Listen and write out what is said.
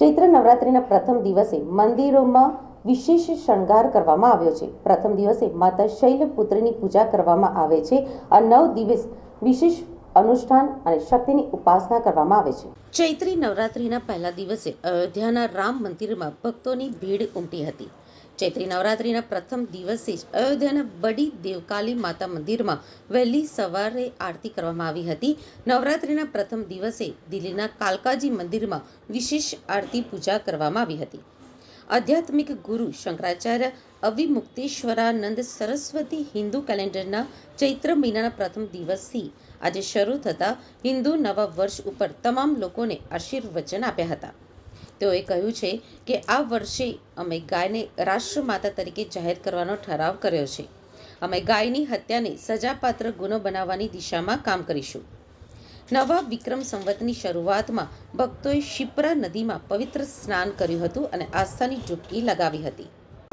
નવરાત્રિના પ્રથમ દિવસે મંદિરોમાં વિશેષ શણગાર કરવામાં આવ્યો છે. પ્રથમ દિવસે માતા શૈલપુત્રીની પૂજા કરવામાં આવે છે. આ નવ દિવસ વિશેષ અનુષ્ઠાન અને શક્તિની ઉપાસના કરવામાં આવે છે. ચૈત્રી નવરાત્રિના પહેલા દિવસે અયોધ્યાના રામ મંદિરમાં ભક્તોની ભીડ ઉમટી હતી. ચૈત્રી નવરાત્રિના પ્રથમ દિવસે જ અયોધ્યાના બડી દેવકાલી માતા મંદિરમાં વહેલી સવારે આરતી કરવામાં આવી હતી. નવરાત્રિના પ્રથમ દિવસે દિલ્હીના કાલકાજી મંદિરમાં વિશેષ આરતી પૂજા કરવામાં આવી હતી. આધ્યાત્મિક ગુરુ શંકરાચાર્ય અવિમુક્તેશ્વરાનંદ સરસ્વતી હિન્દુ કેલેન્ડરના ચૈત્ર મહિનાના પ્રથમ દિવસથી આજે શરૂ થતા હિન્દુ નવા વર્ષ ઉપર તમામ લોકોને આશીર્વચન આપ્યા હતા. તેઓએ કહ્યું છે કે આ વર્ષે અમે ગાયને રાષ્ટ્રમાતા તરીકે જાહેર કરવાનો ઠરાવ કર્યો છે. અમે ગાયની હત્યાને સજાપાત્ર ગુનો બનાવવાની દિશામાં કામ કરીશું. નવા વિક્રમ સંવતની શરૂઆતમાં ભક્તોએ શિપ્રા નદીમાં પવિત્ર સ્નાન કર્યું હતું અને આસ્થાની ડૂબકી લગાવી હતી.